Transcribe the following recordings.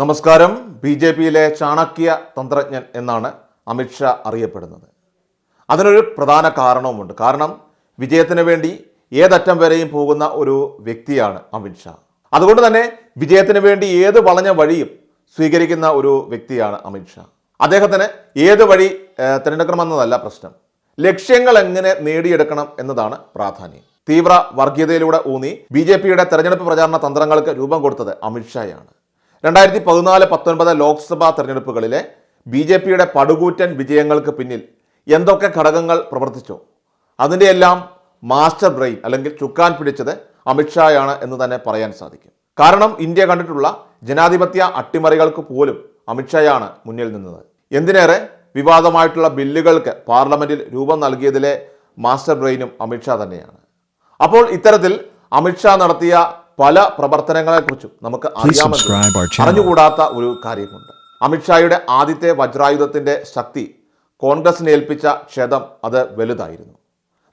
നമസ്കാരം. B J പിയിലെ ചാണക്യ തന്ത്രജ്ഞൻ എന്നാണ് അമിത്ഷാ അറിയപ്പെടുന്നത്. അതിനൊരു പ്രധാന കാരണവുമുണ്ട്. കാരണം വിജയത്തിന് വേണ്ടി ഏതറ്റം വരെയും പോകുന്ന ഒരു വ്യക്തിയാണ് അമിത്ഷാ അതുകൊണ്ട് തന്നെ വിജയത്തിന് വേണ്ടി ഏത് വളഞ്ഞ വഴിയും സ്വീകരിക്കുന്ന ഒരു വ്യക്തിയാണ് അമിത്ഷാ അദ്ദേഹത്തിന് ഏത് വഴി തിരഞ്ഞെടുക്കണമെന്നതല്ല പ്രശ്നം. ലക്ഷ്യങ്ങൾ എങ്ങനെ നേടിയെടുക്കണം എന്നതാണ് പ്രാധാന്യം. തീവ്ര വർഗീയതയിലൂടെ ഊന്നി ബി ജെ പിയുടെ തെരഞ്ഞെടുപ്പ് പ്രചാരണ തന്ത്രങ്ങൾക്ക് രൂപം കൊടുത്തത് അമിത്ഷായാണ് രണ്ടായിരത്തി പതിനാല് പത്തൊൻപത് ലോക്സഭാ തെരഞ്ഞെടുപ്പുകളിലെ ബി ജെ പിയുടെ പടുകൂറ്റൻ വിജയങ്ങൾക്ക് പിന്നിൽ എന്തൊക്കെ ഘടകങ്ങൾ പ്രവർത്തിച്ചോ? അതിന്റെയെല്ലാം മാസ്റ്റർ ബ്രെയിൻ അല്ലെങ്കിൽ ചുക്കാൻ പിടിച്ചത് അമിത്ഷായാണ് എന്ന് തന്നെ പറയാൻ സാധിക്കും. കാരണം ഇന്ത്യ കണ്ടിട്ടുള്ള ജനാധിപത്യ അട്ടിമറികൾക്ക് പോലും അമിത്ഷായാണ് മുന്നിൽ നിന്നത്. എന്തിനേറെ? വിവാദമായിട്ടുള്ള ബില്ലുകൾക്ക് പാർലമെന്റിൽ രൂപം നൽകിയതിലെ മാസ്റ്റർ ബ്രെയിനും അമിത്ഷാ തന്നെയാണ്. അപ്പോൾ ഇത്തരത്തിൽ അമിത്ഷാ നടത്തിയ പല പ്രവർത്തനങ്ങളെക്കുറിച്ചും നമുക്ക് അറിയാമെന്ന് അറിഞ്ഞുകൂടാത്ത ഒരു കാര്യമുണ്ട്. അമിത്ഷായുടെ ആദ്യത്തെ വജ്രായുധത്തിന്റെ ശക്തി കോൺഗ്രസിന് ഏൽപ്പിച്ച ക്ഷതം അത് വലുതായിരുന്നു.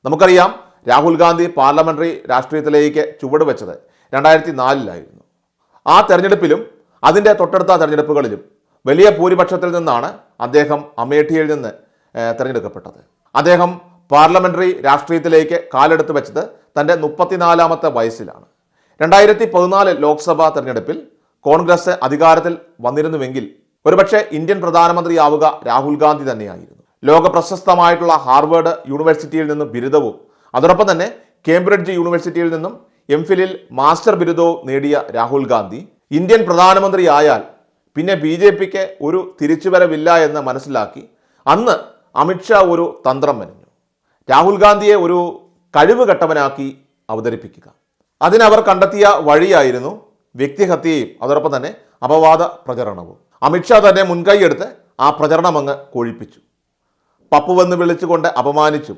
നമുക്കറിയാം രാഹുൽ ഗാന്ധി പാർലമെന്ററി രാഷ്ട്രീയത്തിലേക്ക് ചുവട് വെച്ചത് രണ്ടായിരത്തി നാലിലായിരുന്നു ആ തെരഞ്ഞെടുപ്പിലും അതിന്റെ തൊട്ടടുത്ത തെരഞ്ഞെടുപ്പുകളിലും വലിയ ഭൂരിപക്ഷത്തിൽ നിന്നാണ് അദ്ദേഹം അമേഠിയിൽ നിന്ന് തിരഞ്ഞെടുക്കപ്പെട്ടത് തെരഞ്ഞെടുക്കപ്പെട്ടത്. അദ്ദേഹം പാർലമെന്ററി രാഷ്ട്രീയത്തിലേക്ക് കാലെടുത്ത് വെച്ചത് തന്റെ മുപ്പത്തിനാലാമത്തെ വയസ്സിലാണ്. രണ്ടായിരത്തി പതിനാല് ലോക്സഭാ തെരഞ്ഞെടുപ്പിൽ കോൺഗ്രസ് അധികാരത്തിൽ വന്നിരുന്നുവെങ്കിൽ ഒരുപക്ഷെ ഇന്ത്യൻ പ്രധാനമന്ത്രിയാവുക രാഹുൽ ഗാന്ധി തന്നെയായിരുന്നു. ലോക പ്രശസ്തമായിട്ടുള്ള ഹാർവേഡ് യൂണിവേഴ്സിറ്റിയിൽ നിന്നും ബിരുദവും അതോടൊപ്പം തന്നെ കേംബ്രിഡ്ജ് യൂണിവേഴ്സിറ്റിയിൽ നിന്നും എം ഫിലിൽ മാസ്റ്റർ ബിരുദവും നേടിയ രാഹുൽ ഗാന്ധി ഇന്ത്യൻ പ്രധാനമന്ത്രിയായാൽ പിന്നെ ബി ജെ പിക്ക് ഒരു തിരിച്ചുവരവില്ല എന്ന് മനസ്സിലാക്കി അന്ന് അമിത്ഷാ ഒരു തന്ത്രം മെനഞ്ഞു. രാഹുൽ ഗാന്ധിയെ ഒരു കഴിവ് കെട്ടവനാക്കി അവതരിപ്പിക്കുക. അതിനവർ കണ്ടെത്തിയ വഴിയായിരുന്നു വ്യക്തിഹത്യയും അതോടൊപ്പം തന്നെ അപവാദ പ്രചരണവും. അമിത്ഷാ തന്നെ മുൻകൈയെടുത്ത് ആ പ്രചരണം അങ്ങ് കൊഴിപ്പിച്ചു. പപ്പുവെന്ന് വിളിച്ചുകൊണ്ട് അപമാനിച്ചും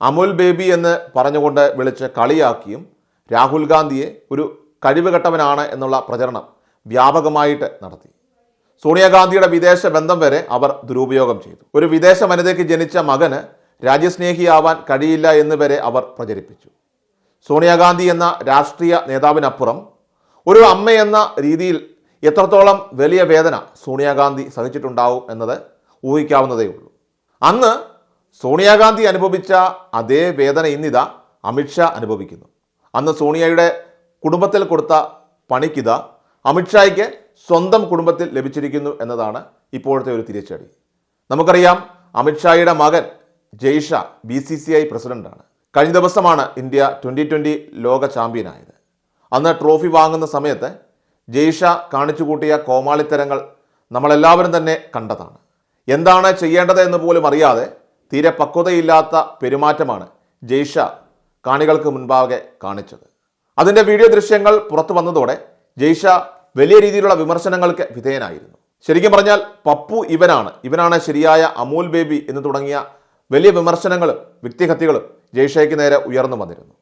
അമുൽ ബേബി എന്ന് പറഞ്ഞുകൊണ്ട് വിളിച്ച് കളിയാക്കിയും രാഹുൽ ഗാന്ധിയെ ഒരു കഴിവുകെട്ടവനാണ് എന്നുള്ള പ്രചരണം വ്യാപകമായിട്ട് നടത്തി. സോണിയാഗാന്ധിയുടെ വിദേശ ബന്ധം വരെ അവർ ദുരുപയോഗം ചെയ്തു. ഒരു വിദേശ വനിതയ്ക്ക് ജനിച്ച മകന് രാജ്യസ്നേഹിയാവാൻ കഴിയില്ല എന്ന് വരെ അവർ പ്രചരിപ്പിച്ചു. സോണിയാഗാന്ധി എന്ന രാഷ്ട്രീയ നേതാവിനപ്പുറം ഒരു അമ്മ എന്ന രീതിയിൽ എത്രത്തോളം വലിയ വേദന സോണിയാഗാന്ധി സഹിച്ചിട്ടുണ്ടാവും എന്നത് ഊഹിക്കാവുന്നതേ ഉള്ളൂ. അന്ന് സോണിയാഗാന്ധി അനുഭവിച്ച അതേ വേദന ഇന്നിതാ അമിത്ഷാ അനുഭവിക്കുന്നു. അന്ന് സോണിയയുടെ കുടുംബത്തിൽ കൊടുത്ത പണിക്കിത അമിത്ഷായ്ക്ക് സ്വന്തം കുടുംബത്തിൽ ലഭിച്ചിരിക്കുന്നു എന്നതാണ് ഇപ്പോഴത്തെ ഒരു തിരിച്ചടി. നമുക്കറിയാം അമിത്ഷായുടെ മകൻ Jay Shah B C C I പ്രസിഡന്റാണ്. കഴിഞ്ഞ ദിവസമാണ് ഇന്ത്യ ട്വന്റി ട്വന്റി ലോക ചാമ്പ്യനായത്. അന്ന് ട്രോഫി വാങ്ങുന്ന സമയത്ത് ജയ്ഷ കാണിച്ചു കൂട്ടിയ കോമാളിത്തരങ്ങൾ നമ്മളെല്ലാവരും തന്നെ കണ്ടതാണ്. എന്താണ് ചെയ്യേണ്ടത് എന്ന് പോലും അറിയാതെ തീരെ പക്വതയില്ലാത്ത പെരുമാറ്റമാണ് ജയ്ഷ കാണികൾക്ക് മുൻപാകെ കാണിച്ചത്. അതിന്റെ വീഡിയോ ദൃശ്യങ്ങൾ പുറത്തു വന്നതോടെ ജയ്ഷ വലിയ രീതിയിലുള്ള വിമർശനങ്ങൾക്ക് വിധേയനായിരുന്നു. ശരിക്കും പറഞ്ഞാൽ പപ്പു ഇവനാണ്. ഇവനാണ് ശരിയായ അമൂൽ ബേബി എന്ന് തുടങ്ങിയ വലിയ വിമർശനങ്ങളും വ്യക്തിഹത്യകളും ജയ്ഷയ്ക്ക് നേരെ ഉയർന്നു വന്നിരുന്നു.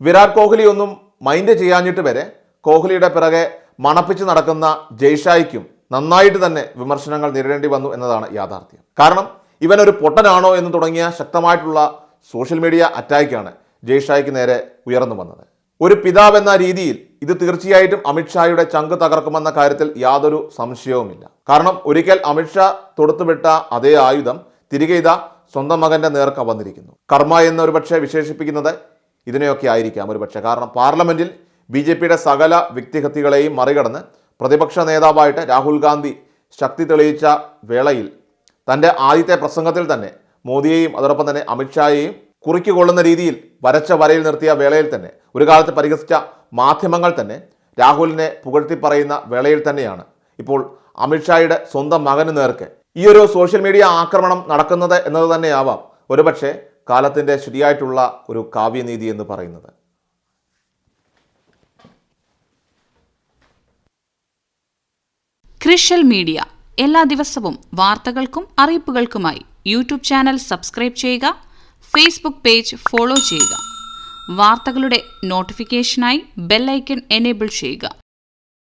വിരാട് കോഹ്ലി ഒന്നും മൈൻഡ് ചെയ്യാഞ്ഞിട്ട് വരെ കോഹ്ലിയുടെ പിറകെ മണപ്പിച്ച് നടക്കുന്ന ജയ്ഷായിക്കും നന്നായിട്ട് തന്നെ വിമർശനങ്ങൾ നേരിടേണ്ടി വന്നു എന്നതാണ് യാഥാർത്ഥ്യം. കാരണം ഇവൻ ഒരു പൊട്ടനാണോ എന്ന് തുടങ്ങിയ ശക്തമായിട്ടുള്ള സോഷ്യൽ മീഡിയ അറ്റാക്കാണ് ജയ്ഷായ്ക്ക് നേരെ ഉയർന്നു വന്നത്. ഒരു പിതാവ് എന്ന രീതിയിൽ ഇത് തീർച്ചയായിട്ടും അമിത്ഷായുടെ ചങ്ക് തകർക്കുമെന്ന കാര്യത്തിൽ യാതൊരു സംശയവുമില്ല. കാരണം ഒരിക്കൽ അമിത്ഷാ തൊടുത്തുവിട്ട അതേ ആയുധം തിരികെ ഇതാ സ്വന്തം മകന്റെ നേർക്ക് വന്നിരിക്കുന്നു. കർമ്മ എന്ന് ഒരുപക്ഷെ വിശേഷിപ്പിക്കുന്നത് ഇതിനെയൊക്കെ ആയിരിക്കാം ഒരുപക്ഷെ. കാരണം പാർലമെന്റിൽ ബി ജെ പിയുടെ സകല വ്യക്തിഹത്യകളെയും മറികടന്ന് പ്രതിപക്ഷ നേതാവായിട്ട് രാഹുൽ ഗാന്ധി ശക്തി തെളിയിച്ച വേളയിൽ തന്റെ ആദ്യത്തെ പ്രസംഗത്തിൽ തന്നെ മോദിയെയും അതോടൊപ്പം തന്നെ അമിത്ഷായെയും കുറിക്കുകൊള്ളുന്ന രീതിയിൽ വരച്ച വരയിൽ നിർത്തിയ വേളയിൽ തന്നെ ഒരു കാലത്ത് പരിഹസിച്ച മാധ്യമങ്ങൾ തന്നെ രാഹുലിനെ പുകഴ്ത്തി പറയുന്ന വേളയിൽ തന്നെയാണ്. ഇപ്പോൾ അമിത്ഷായുടെ സ്വന്തം മകന് നേർക്ക് ഈ ഒരു സോഷ്യൽ മീഡിയ ആക്രമണം നടക്കുന്നത് എന്നത് തന്നെയാവാം ഒരുപക്ഷെ കാലത്തിന്റെ ശരിയായിട്ടുള്ള ഒരു കാവ്യനീതി എന്ന് പറയുന്നത്. ക്രിഷ്യൽ മീഡിയ എല്ലാ ദിവസവും വാർത്തകൾക്കും അറിയിപ്പുകൾക്കുമായി യൂട്യൂബ് ചാനൽ സബ്സ്ക്രൈബ് ചെയ്യുക ഫേസ്ബുക്ക് പേജ് ഫോളോ ചെയ്യുക. വാർത്തകളുടെ നോട്ടിഫിക്കേഷനായി ബെല്ലൈക്കൺ എനേബിൾ ചെയ്യുക.